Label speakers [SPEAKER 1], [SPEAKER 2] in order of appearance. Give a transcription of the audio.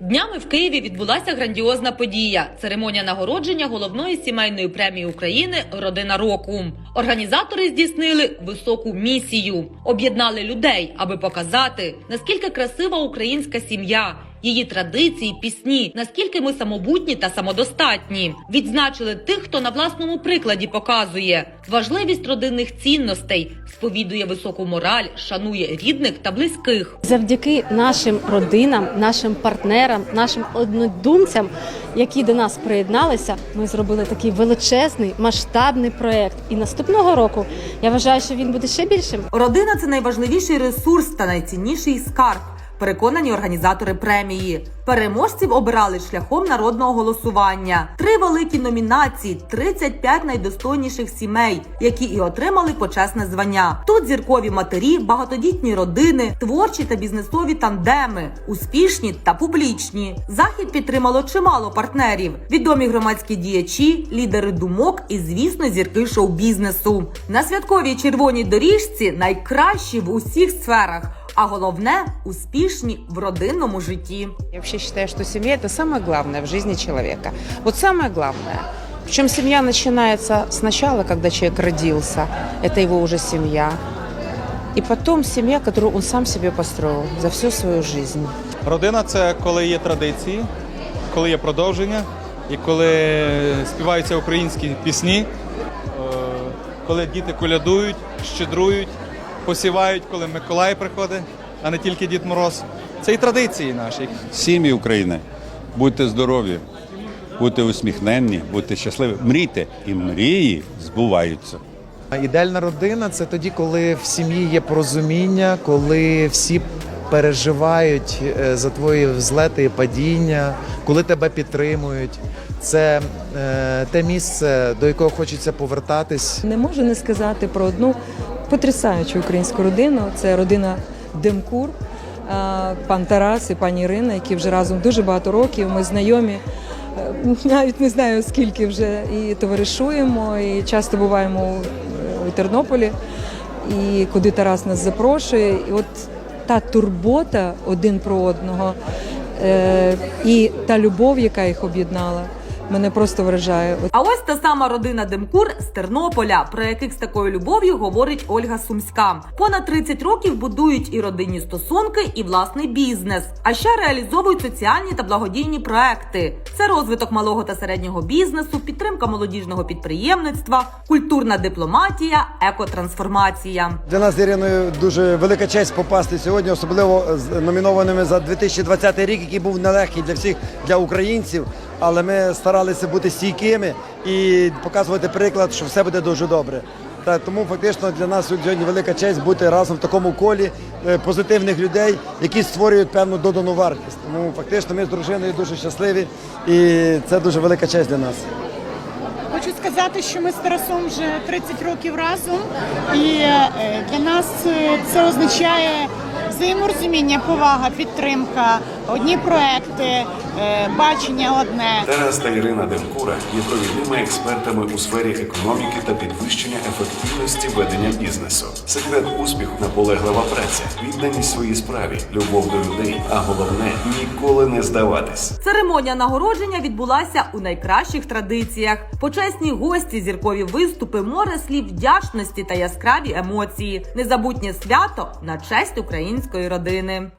[SPEAKER 1] Днями в Києві відбулася грандіозна подія церемонія нагородження головної сімейної премії України Родина року. Організатори здійснили високу місію, об'єднали людей, аби показати наскільки красива українська сім'я. Її традиції, пісні, наскільки ми самобутні та самодостатні, відзначили тих, хто на власному прикладі показує важливість родинних цінностей, сповідує високу мораль, шанує рідних та близьких.
[SPEAKER 2] Завдяки нашим родинам, нашим партнерам, нашим однодумцям, які до нас приєдналися, ми зробили такий величезний масштабний проект. І наступного року я вважаю, що він буде ще більшим.
[SPEAKER 1] Родина це найважливіший ресурс та найцінніший скарб. Переконані організатори премії. Переможців обирали шляхом народного голосування. Три великі номінації, 35 найдостойніших сімей, які і отримали почесне звання. Тут зіркові матері, багатодітні родини, творчі та бізнесові тандеми, успішні та публічні. Захід підтримало чимало партнерів: відомі громадські діячі, лідери думок і, звісно, зірки шоу-бізнесу. На святковій червоній доріжці найкращі в усіх сферах. А головне успішні в родинному житті.
[SPEAKER 3] Я вообще считаю, что семья это самое главное в жизни человека. Вот самое главное. Причем семья начинается сначала, когда человек родился, это его уже семья. И потом семья, которую он сам себе построил за всю свою жизнь.
[SPEAKER 4] Родина це коли є традиції, коли є продовження, і коли співаються українські пісні, е, коли діти колядують, щедрують, посівають, коли Миколай приходить, а не тільки Дід Мороз. Це і традиції наші.
[SPEAKER 5] Сім'ї України, будьте здорові, будьте усміхненні, будьте щасливі. Мрійте, і мрії збуваються.
[SPEAKER 6] Ідеальна родина це тоді, коли в сім'ї є порозуміння, коли всі переживають е, за твої взлети і падіння, коли тебе підтримують. Це е, те місце, до якого хочеться повертатись.
[SPEAKER 7] Не можу не сказати про одну потрясаючу українську родину. Це родина Демкур, пан Тарас і пані Ірина, які вже разом дуже багато років. Ми знайомі. е, Навіть не знаю скільки вже і товаришуємо, і часто буваємо у- у Тернополі, і куди Тарас нас запрошує. І от та турбота один про одного е, і та любов, яка їх об'єднала, мене просто вражає.
[SPEAKER 1] А ось та сама родина Демкур з Тернополя, про яких з такою любов'ю говорить Ольга Сумська. Понад 30 років будують і родинні стосунки, і власний бізнес. А ще реалізовують соціальні та благодійні проекти. Це розвиток малого та середнього бізнесу, підтримка молодіжного підприємництва, культурна дипломатія, екотрансформація.
[SPEAKER 8] Для нас Іриною дуже велика честь попасти сьогодні, особливо з номінованими за 2020 рік, який був нелегкий для всіх для українців. Але ми старалися бути стійкими і показувати приклад, що все буде дуже добре. Та тому фактично для нас сьогодні велика честь бути разом в такому колі е, позитивних людей, які створюють певну додану вартість. Тому фактично ми з дружиною дуже щасливі, і це дуже велика честь для нас.
[SPEAKER 9] Хочу сказати, що ми з Тарасом вже 30 років разом, і е, для нас е, це означає взаєморозуміння, повага, підтримка, одні проекти, е, бачення одне.
[SPEAKER 10] Тарас та Ірина Демкура є провідними експертами у сфері економіки та підвищення ефективності ведення бізнесу. Секрет успіху наполеглива праця, відданість своїй справі, любов до людей, а головне ніколи не здаватись.
[SPEAKER 1] Церемонія нагородження відбулася у найкращих традиціях. Почесні гості, зіркові виступи, море слів вдячності та яскраві емоції. Незабутнє свято на честь української родини.